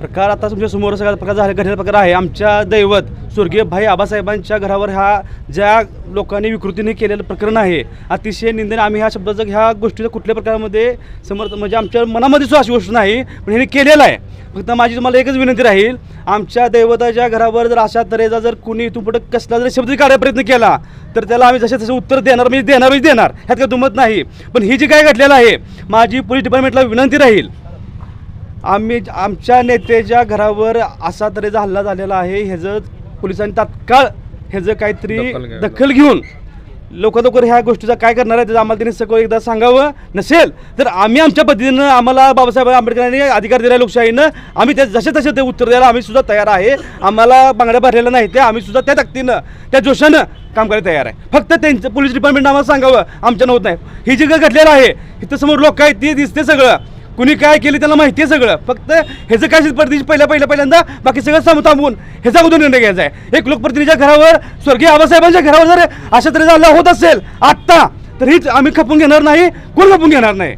प्रकार आता तुमच्यासमोर सगळा प्रकार झाला घडलेला प्रकार आहे. आमच्या दैवत स्वर्गीय भाई आबासाहेबांच्या घरावर ह्या ज्या लोकांनी विकृतीने केलेलं प्रकरण आहे अतिशय निंदन आम्ही ह्या शब्दाचा ह्या गोष्टीचा कुठल्या प्रकारामध्ये समर्थ म्हणजे आमच्या मनामध्ये सुद्धा अशी गोष्ट नाही पण हे केलेलं आहे. फक्त माझी तुम्हाला एकच विनंती राहील आमच्या दैवताच्या घरावर जर अशा तऱ्हेचा जर कुणी इथून कसला जर शब्द काढायचा प्रयत्न केला तर त्याला आम्ही जसे तसे उत्तर देणार म्हणजे देणारच देणार. ह्यात काही दुमत नाही. पण ही जी काय घडलेलं आहे माझी पोलीस डिपार्टमेंटला विनंती राहील आम्ही आमच्या नेत्याच्या घरावर असा तऱ्हेचा हल्ला झालेला आहे. ह्याचं पोलिसांनी तात्काळ ह्याचं काहीतरी दखल घेऊन लवकर लवकर ह्या गोष्टीचा काय करणार आहे त्याचं आम्हाला त्यांनी सगळं एकदा सांगावं नसेल तर आम्ही आमच्या पद्धतीनं आम्हाला बाबासाहेब आंबेडकरांनी अधिकार दिला लोकशाहीनं. आम्ही त्या जसे तसे ते उत्तर द्यायला आम्ही सुद्धा तयार आहे. आम्हाला बांगड्या भरलेल्या नाही ते आम्ही सुद्धा त्या ताकदीनं त्या जोशानं काम करायला तयार आहे. फक्त त्यांचं पोलीस डिपार्टमेंट आम्हाला सांगावं आमच्या नव्हत नाही. ही जी घडलेलं आहे इथं समोर लोक आहेत ते दिसते सगळं. कुणी काय केलं त्याला माहिती आहे सगळं. फक्त ह्याचं काय प्रतिनिधी पहिल्या पहिल्या पहिल्यांदा बाकी सगळं सामू थांबवून ह्याचा अगोदर निर्णय घ्यायचा आहे. एक लोकप्रतिनिधीच्या घरावर स्वर्गीय आबासाहेबांच्या घरावर जर अशा तऱ्हेचा हल्ला होत असेल आत्ता तर हीच आम्ही खपून घेणार नाही कोण खपून घेणार नाही?